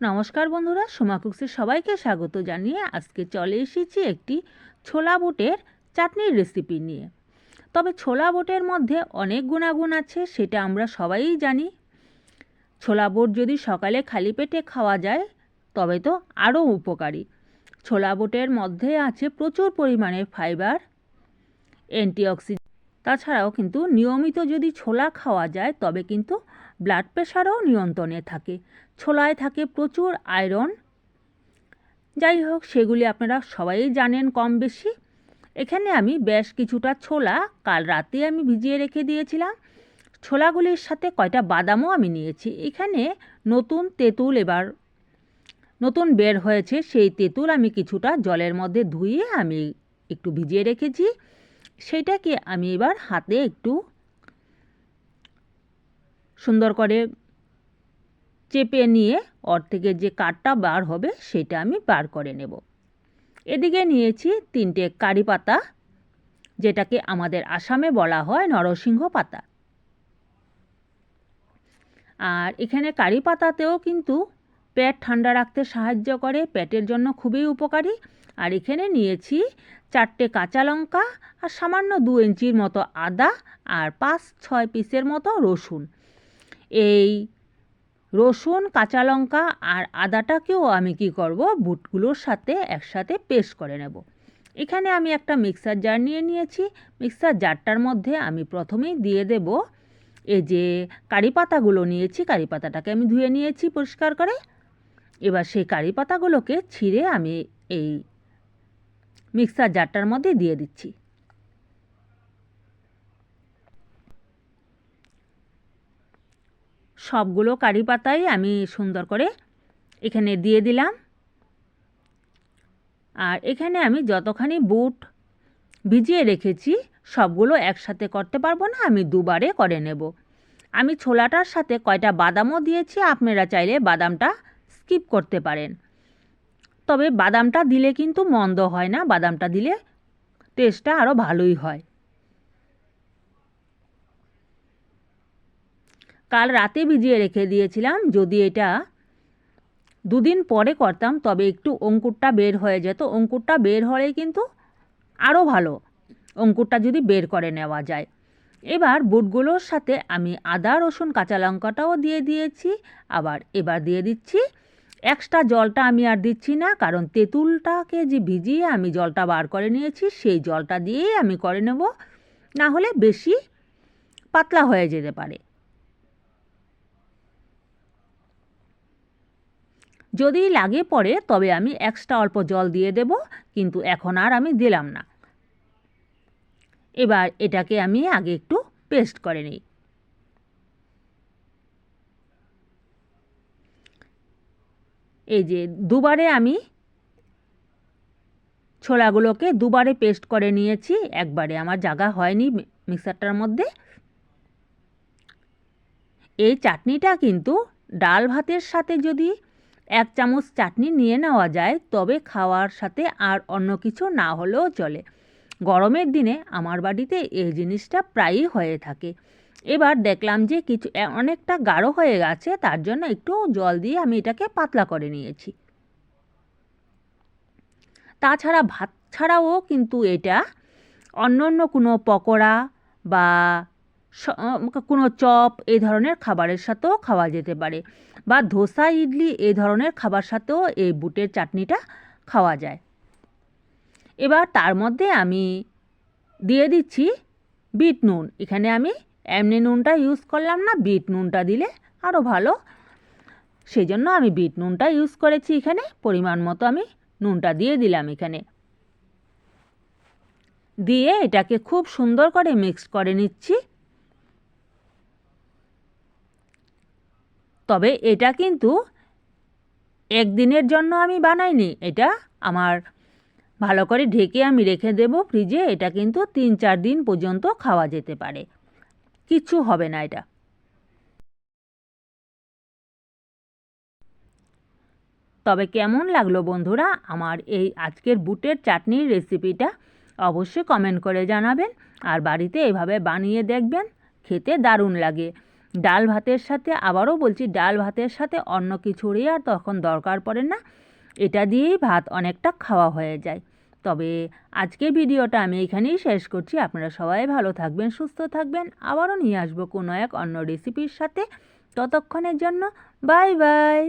নমস্কার বন্ধুরা, সোমা কুকসের সবাইকে স্বাগত জানিয়ে আজকে চলে এসেছি একটি ছোলা বুটের চাটনির রেসিপি নিয়ে। তবে ছোলা বুটের মধ্যে অনেক গুণাগুণ আছে, সেটা আমরা সবাই জানি। ছোলা বুট যদি সকালে খালি পেটে খাওয়া যায়, তবে তো আরও উপকারী। ছোলা বুটের মধ্যে আছে প্রচুর পরিমাণে ফাইবার অ্যান্টিঅক্সিডেন্ট তাছাড়াও কিন্তু নিয়মিত যদি ছোলা খাওয়া যায়, তবে কিন্তু ব্লাড প্রেশারও নিয়ন্ত্রণে থাকে। ছোলায় থাকে প্রচুর আয়রন যাই হোক, সেগুলি আপনারা সবাই জানেন কম বেশি। এখানে আমি বেশ কিছুটা ছোলা কাল রাতে আমি ভিজিয়ে রেখে দিয়েছিলাম। ছোলাগুলির সাথে কয়টা বাদামও আমি নিয়েছি। এখানে নতুন তেঁতুল এবার, নতুন বের হয়েছে। সেই তেঁতুল আমি কিছুটা জলের মধ্যে ধুয়ে আমি একটু ভিজিয়ে রেখেছি। সেটাকে আমি এবার হাতে একটু সুন্দর করে চেপে নিয়ে ওর থেকে যে কাঠটা বার হবে সেটা আমি বার করে নেব। এদিকে নিয়েছি তিনটে কারি পাতা, যেটাকে আমাদের আসামে বলা হয় নরসিংহ পাতা। আর এখানে কারি পাতাতেও কিন্তু পেট ঠান্ডা রাখতে সাহায্য করে, পেটের জন্য খুবই উপকারী। আর এখানে নিয়েছি চারটে কাঁচা লঙ্কা আর সামান্য দু ইঞ্চির মতো আদা আর পাঁচ, ছয় পিসের মতো রসুন। এই রসুন, কাঁচা লঙ্কা আর আদাটাকেও আমি কি করব, বুটগুলোর সাথে একসাথে পেস্ট করে নেব। এখানে আমি একটা মিক্সার জার নিয়ে নিয়েছি। মিক্সার জারটার মধ্যে আমি প্রথমেই দিয়ে দেব এই যে কারি পাতাগুলো নিয়েছি। কারি পাতাটাকে আমি ধুয়ে নিয়েছি পরিষ্কার করে। এবার সেই কারি পাতাগুলোকে ছিঁড়ে আমি এই মিক্সার জারটার মধ্যে দিয়ে দিচ্ছি। সবগুলো কারি পাতাই আমি সুন্দর করে এখানে দিয়ে দিলাম। আর এখানে আমি যতখানি বুট ভিজিয়ে রেখেছি, সবগুলো একসাথে করতে পারব না, আমি দুবারে করে নেব। আমি ছোলাটার সাথে কয়টা বাদামও দিয়েছি, আপনারা চাইলে বাদামটা স্কিপ করতে পারেন। তবে বাদামটা দিলে কিন্তু মন্দ হয় না, বাদামটা দিলে টেস্টটা আরও ভালোই হয়। কাল রাতে ভিজিয়ে রেখে দিয়েছিলাম, যদি এটা দুদিন পরে করতাম, তবে একটু অঙ্কুরটা বের হয়ে যেত। অঙ্কুরটা বের হলে কিন্তু আরও ভালো, অঙ্কুরটা যদি বের করে নেওয়া যায়। এবার বুটগুলোর সাথে আমি আদা, রসুন, কাঁচা লঙ্কাটাও দিয়ে দিয়েছি, আবার এবার দিয়ে দিচ্ছি এক্সট্রা জলটা আমি আর দিচ্ছি না, কারণ তেঁতুলটাকে যে ভিজিয়ে আমি জলটা বার করে নিয়েছি, সেই জলটা দিয়েই আমি করে নেব। না হলে বেশি পাতলা হয়ে যেতে পারে। যদি লাগে পড়ে, তবে আমি এক্সট্রা অল্প জল দিয়ে দেব, কিন্তু এখন আর আমি দিলাম না। এবার এটাকে আমি আগে একটু পেস্ট করে নিই। এই যে দুবারে আমি ছোলাগুলোকে দুবারে পেস্ট করে নিয়েছি, একবারে। আমার জায়গা হয়নি মিক্সারটার মধ্যে। এই চাটনিটা কিন্তু ডাল ভাতের সাথে যদি এক চামচ চাটনি নিয়ে নেওয়া যায়, তবে খাওয়ার সাথে আর অন্য কিছু না হলেও চলে। গরমের দিনে আমার বাড়িতে এই জিনিসটা প্রায়ই হয়ে থাকে। এবার দেখলাম যে কিছু অনেকটা গাঢ় হয়ে গেছে, তার জন্য একটু জল দিয়ে আমি এটাকে পাতলা করে নিয়েছি। তাছাড়া ভাত ছাড়াও কিন্তু এটা অন্য অন্য কোনো পকোড়া বা কোনো চপ এই ধরনের খাবারের সাথেও খাওয়া যেতে পারে বা ধোসা ইডলি এই ধরনের খাবার সাথেও এই বুটের চাটনিটা খাওয়া যায়। এবার তার মধ্যে আমি দিয়ে দিচ্ছি বিট নুন। এখানে আমি এমনি নুনটা ইউজ করলাম না, বিট নুনটা দিলে আরও ভালো। সেই জন্য আমি বিট নুনটা ইউজ করেছি এখানে, পরিমাণ মতো আমি নুনটা দিয়ে দিলাম এখানে। দিয়ে এটাকে খুব সুন্দর করে মিক্স করে নিচ্ছি। তবে এটা কিন্তু একদিনের জন্য আমি বানাইনি, এটা আমার ভালো করে ঢেকে আমি রেখে দেব ফ্রিজে, এটা কিন্তু তিন চার দিন পর্যন্ত খাওয়া যেতে পারে। কিচ্ছু হবে না এটা। তবে কেমন লাগল বন্ধুরা আমার এই আজকের বুটের চাটনির রেসিপিটা অবশ্যই কমেন্ট করে জানাবেন আর বাড়িতে এভাবে বানিয়ে দেখবেন, খেতে দারুণ লাগে। ডাল ভাতের সাথে, আবারও বলছি ডাল ভাতের সাথে অন্য কিছুরই আর তখন দরকার পড়ে না। এটা দিয়েই ভাত অনেকটা খাওয়া হয়ে যায়। তবে আজকে ভিডিওটা আমি এখানেই শেষ করছি। আপনারা সবাই ভালো থাকবেন, সুস্থ থাকবেন। আবারও নিয়ে আসব কোনো এক অন্য রেসিপির সাথে। ততক্ষণের জন্য বাই বাই